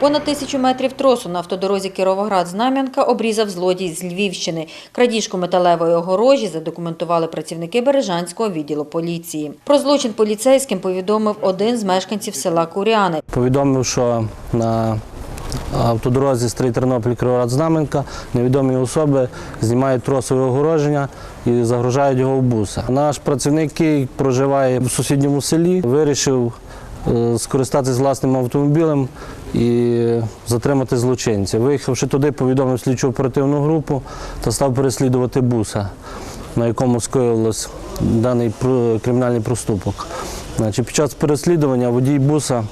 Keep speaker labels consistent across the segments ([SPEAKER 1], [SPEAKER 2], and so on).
[SPEAKER 1] Понад тисячу метрів тросу на автодорозі Кіровоград-Знам'янка обрізав злодій з Львівщини. Крадіжку металевої огорожі задокументували працівники Бережанського відділу поліції. Про злочин поліцейським повідомив один з мешканців села Куряни.
[SPEAKER 2] Повідомив, що на автодорозі Стрий Тернопіль Кіровоград Знаменка невідомі особи знімають тросове огороження і загрожають його в буса. Наш працівник, який проживає в сусідньому селі, вирішив е, скористатися власним автомобілем і затримати злочинця. Виїхавши туди, повідомив слідчу оперативну групу та став переслідувати буса, на якому скоїлось даний кримінальний проступок. Під час переслідування водій буса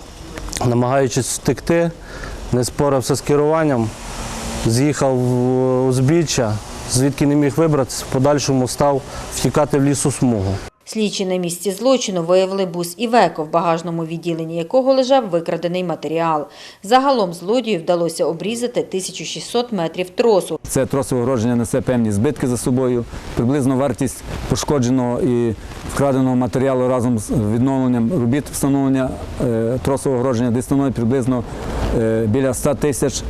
[SPEAKER 2] намагаючись втекти, не спорався з керуванням, з'їхав в узбіччя, звідки не міг вибратися, в подальшому став втікати в лісу смугу.
[SPEAKER 1] Слідчі на місці злочину виявили бус Івеко, в багажному відділенні якого лежав викрадений матеріал. Загалом злодію вдалося обрізати 1600 метрів тросу.
[SPEAKER 3] Це тросове огородження несе певні збитки за собою. Приблизно вартість пошкодженого і вкраденого матеріалу разом з відновленням робіт встановлення е, тросового огородження десь становить приблизно е, біля 100 тисяч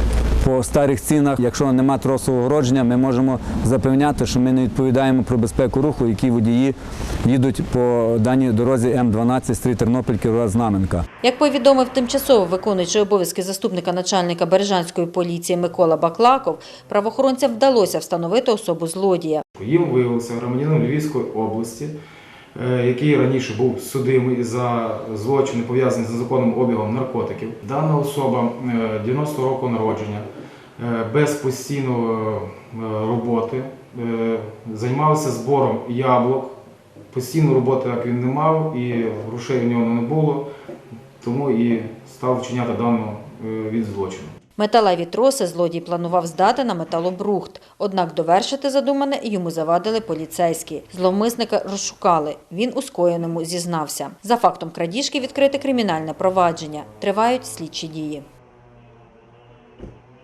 [SPEAKER 3] по старих цінах. Якщо нема тросового огородження, ми можемо запевняти, що ми не відповідаємо про безпеку руху, які водії їдуть по даній дорозі М12 стрій Тернопіль Кіровоград Знаменка.
[SPEAKER 1] Як повідомив тимчасово виконуючий обов'язки заступника начальника Бережанської поліції Микола Баклаков, правоохоронцям вдалося встановити особу злодія.
[SPEAKER 4] Їм виявився громадянин Львівської області, який раніше був судимий за злочини, пов'язані з незаконним обігом наркотиків. Дана особа е, 90 року народження, е, без постійної е, роботи, е, займався збором яблук. Постійну роботу як він не мав, і грошей в нього не було, тому і став вчиняти дану е, від злочину.
[SPEAKER 1] Металеві троси злодій планував здати на металобрухт. Однак довершити задумане йому завадили поліцейські. Зловмисника розшукали. Він у скоєному зізнався. За фактом крадіжки відкрите кримінальне провадження. Тривають слідчі дії.